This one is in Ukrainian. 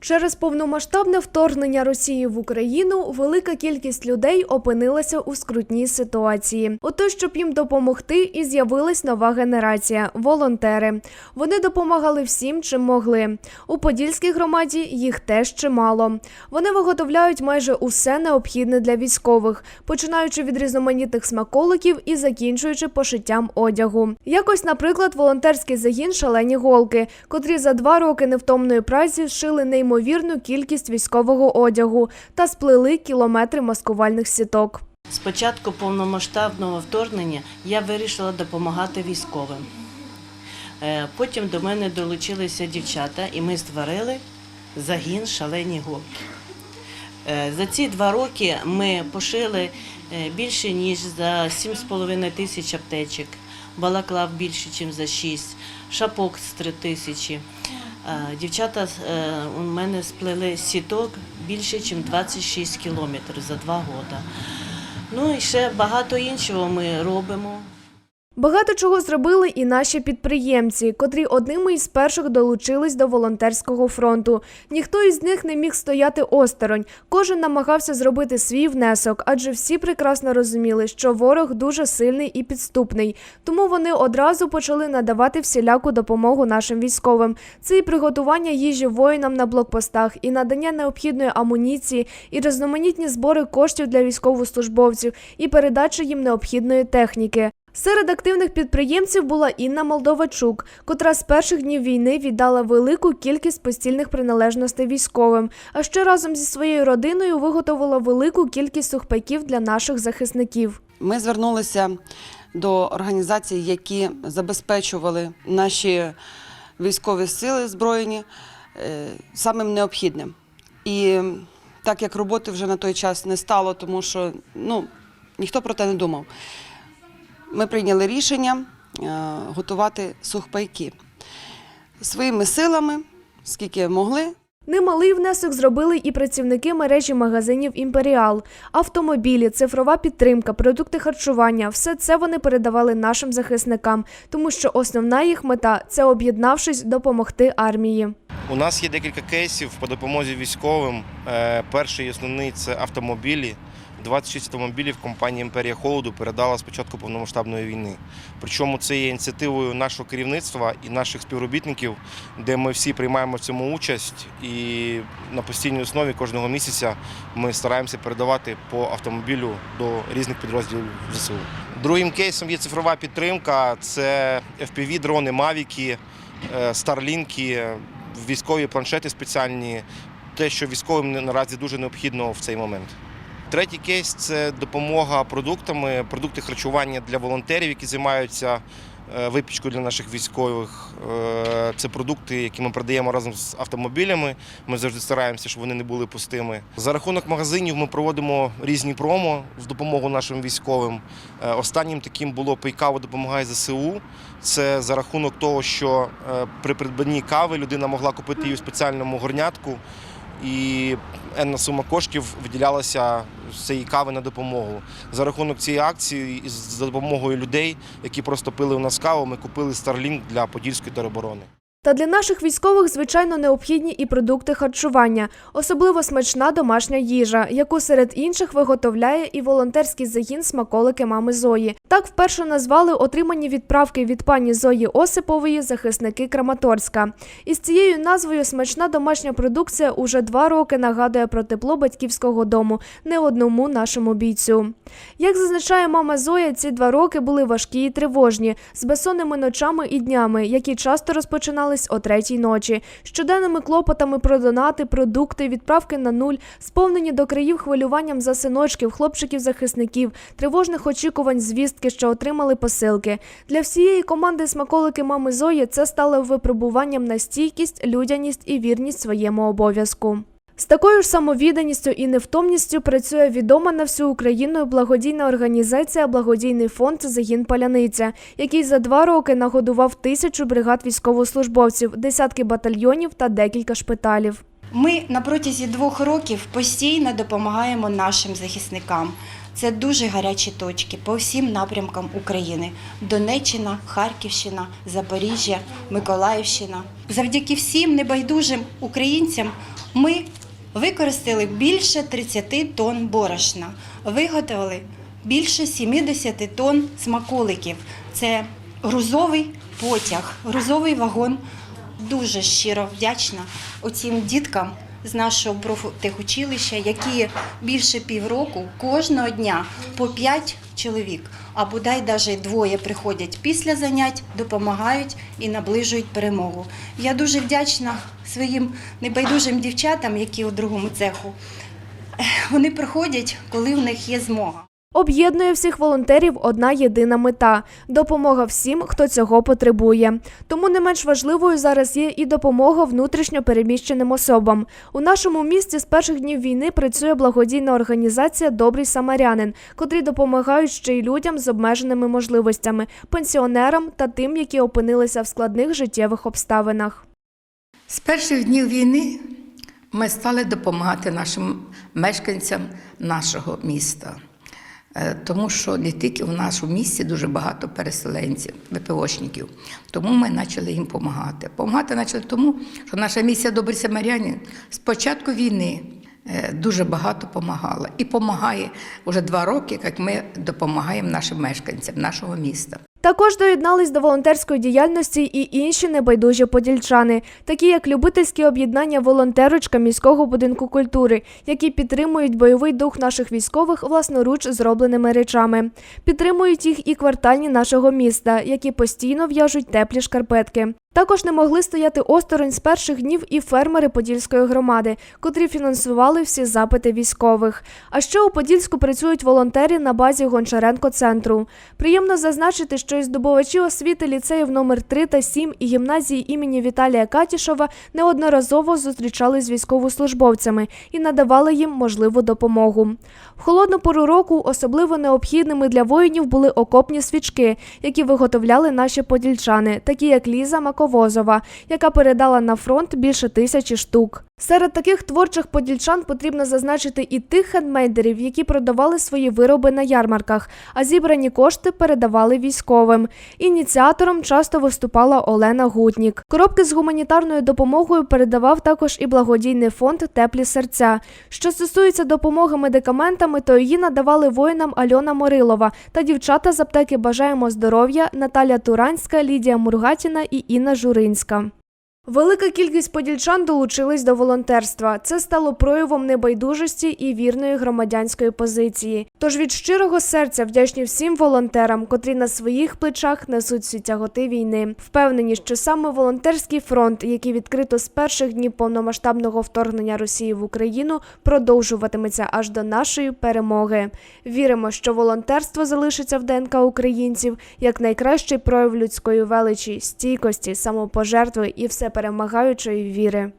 Через повномасштабне вторгнення Росії в Україну велика кількість людей опинилася у скрутній ситуації. Ото, щоб їм допомогти, і з'явилась нова генерація волонтери. Вони допомагали всім, чим могли. У Подільській громаді їх теж чимало. Вони виготовляють майже усе необхідне для військових, починаючи від різноманітних смаколиків і закінчуючи пошиттям одягу. Якось, наприклад, волонтерський загін шалені голки, котрі за два роки невтомної праці зшили неймовірну кількість військового одягу та сплели кілометри маскувальних сіток. З початку повномасштабного вторгнення я вирішила допомагати військовим. Е, Потім до мене долучилися дівчата, і ми створили загін шалені голки. Е, За ці два роки ми пошили е, більше ніж за 7,5 тисяч аптечок, балаклав більше, ніж за 6, шапок з 3 тисячі. Е, Дівчата е, у мене сплели сіток більше, ніж 26 кілометрів за два роки. Ну і ще багато іншого ми робимо. Багато чого зробили і наші підприємці, котрі одними із перших долучились до волонтерського фронту. Ніхто із них не міг стояти осторонь. Кожен намагався зробити свій внесок, адже всі прекрасно розуміли, що ворог дуже сильний і підступний. Тому вони одразу почали надавати всіляку допомогу нашим військовим. Це і приготування їжі воїнам на блокпостах, і надання необхідної амуніції, і різноманітні збори коштів для військовослужбовців, і передача їм необхідної техніки. Серед активних підприємців була Інна Молдовачук, котра з перших днів війни віддала велику кількість постільних приналежностей військовим, а ще разом зі своєю родиною виготовила велику кількість сухпайків для наших захисників. Ми звернулися до організацій, які забезпечували наші військові сили збройні е, самим необхідним. І так як роботи вже на той час не стало, тому що ну, ніхто про те не думав, ми прийняли рішення е, готувати сухпайки своїми силами, скільки могли. Немалий внесок зробили і працівники мережі магазинів Імперіал. Автомобілі, цифрова підтримка, продукти харчування все це вони передавали нашим захисникам, тому що основна їх мета це об'єднавшись допомогти армії. У нас є декілька кейсів по допомозі військовим. Е, Перший і основний це автомобілі. 26 автомобілів компанія Імперія Холоду передала з початку повномасштабної війни. Причому це є ініціативою нашого керівництва і наших співробітників, де ми всі приймаємо в цьому участь. І на постійній основі кожного місяця ми стараємося передавати по автомобілю до різних підрозділів ЗСУ. Другим кейсом є цифрова підтримка. Це FPV, дрони, мавіки, е, старлінки, військові планшети спеціальні, те, що військовим наразі дуже необхідно в цей момент. Третій кейс це допомога продуктами, продукти харчування для волонтерів, які займаються е, випічкою для наших військових. Е, Це продукти, які ми продаємо разом з автомобілями. Ми завжди стараємося, щоб вони не були пустими. За рахунок магазинів ми проводимо різні промо в допомогу нашим військовим. Е, Останнім таким було «Пейкава допомагає ЗСУ. Це за рахунок того, що при придбанні кави людина могла купити її в спеціальному горнятку і енна сума коштів виділялася з цієї кави на допомогу. За рахунок цієї акції і за допомогою людей, які просто пили у нас каву, ми купили Starlink для Подільської тероборони. Та для наших військових, звичайно, необхідні і продукти харчування, особливо смачна домашня їжа, яку серед інших виготовляє і волонтерський загін смаколики мами Зої. Так вперше назвали отримані відправки від пані Зої Осипової захисники Краматорська. Із цією назвою смачна домашня продукція уже два роки нагадує про тепло батьківського дому не одному нашому бійцю. Як зазначає мама Зоя, ці два роки були важкі і тривожні, з безсонними ночами і днями, які часто розпочинались о третій ночі, щоденними клопотами про донати, продукти, відправки на нуль, сповнені до країв хвилюванням за синочків, хлопчиків-захисників, тривожних очікувань звістки, що отримали посилки. Для всієї команди смаколики мами Зої це стало випробуванням на стійкість, людяність і вірність своєму обов'язку. З такою ж самовідданістю і невтомністю працює відома на всю Україну благодійна організація Благодійний фонд Загін Паляниця, який за два роки нагодував тисячу бригад військовослужбовців, десятки батальйонів та декілька шпиталів. Ми на протязі двох років постійно допомагаємо нашим захисникам. Це дуже гарячі точки по всім напрямкам України: Донеччина, Харківщина, Запоріжжя, Миколаївщина. Завдяки всім небайдужим українцям Ми використали більше 30 тонн борошна, виготовили більше 70 тонн смаколиків. Це грузовий потяг, грузовий вагон. Дуже щиро вдячна оцім діткам з нашого профтехучилища, які більше півроку кожного дня по 5 чоловік, а бодай навіть двоє приходять після занять, допомагають і наближують перемогу. Я дуже вдячна своїм небайдужим дівчатам, які у другому цеху. Вони приходять, коли в них є змога. Об'єднує всіх волонтерів одна єдина мета допомога всім, хто цього потребує. Тому не менш важливою зараз є і допомога внутрішньо переміщеним особам. У нашому місті з перших днів війни працює благодійна організація Добрий самарянин, котрі допомагають ще й людям з обмеженими можливостями, пенсіонерам та тим, які опинилися в складних життєвих обставинах. З перших днів війни ми стали допомагати нашим мешканцям нашого міста. Е, Тому що не тільки в нашому місті дуже багато переселенців, ВПОшників. Тому ми почали їм допомагати. Помагати почали тому, що наша місія добрі Самарянин з початку війни е, дуже багато допомагала. І допомагає вже два роки, як ми допомагаємо нашим мешканцям нашого міста. Також доєднались до волонтерської діяльності і інші небайдужі подільчани, такі як любительські об'єднання волонтерочка міського будинку культури, які підтримують бойовий дух наших військових власноруч зробленими речами. Підтримують їх і квартальні нашого міста, які постійно в'яжуть теплі шкарпетки. Також не могли стояти осторонь з перших днів і фермери Подільської громади, котрі фінансували всі запити військових. А ще у Подільську працюють волонтери на базі Гончаренко центру. Приємно зазначити, що і здобувачі освіти ліцеїв номер 3 та 7 і гімназії імені Віталія Катішова неодноразово зустрічались з військовослужбовцями і надавали їм можливу допомогу. В холодну пору року особливо необхідними для воїнів були окопні свічки, які виготовляли наші подільчани, такі як Ліза Маковозова, яка передала на фронт більше тисячі штук. Серед таких творчих подільчан потрібно зазначити і тих хендмейдерів, які продавали свої вироби на ярмарках, а зібрані кошти передавали військовим. Ініціатором часто виступала Олена Гутнік. Коробки з гуманітарною допомогою передавав також і благодійний фонд Теплі серця. Що стосується допомоги медикаментами, то її надавали воїнам Альона Морилова та дівчата з аптеки Бажаємо здоров'я Наталя Туранська, Лідія Мургатіна і Інна Журинська. Велика кількість подільчан долучились до волонтерства. Це стало проявом небайдужості і вірної громадянської позиції. Тож від щирого серця вдячні всім волонтерам, котрі на своїх плечах несуть всі тяготи війни. Впевнені, що саме волонтерський фронт, який відкрито з перших днів повномасштабного вторгнення Росії в Україну, продовжуватиметься аж до нашої перемоги. Віримо, що волонтерство залишиться в ДНК українців як найкращий прояв людської величі, стійкості, самопожертви і всеперемагаючої віри.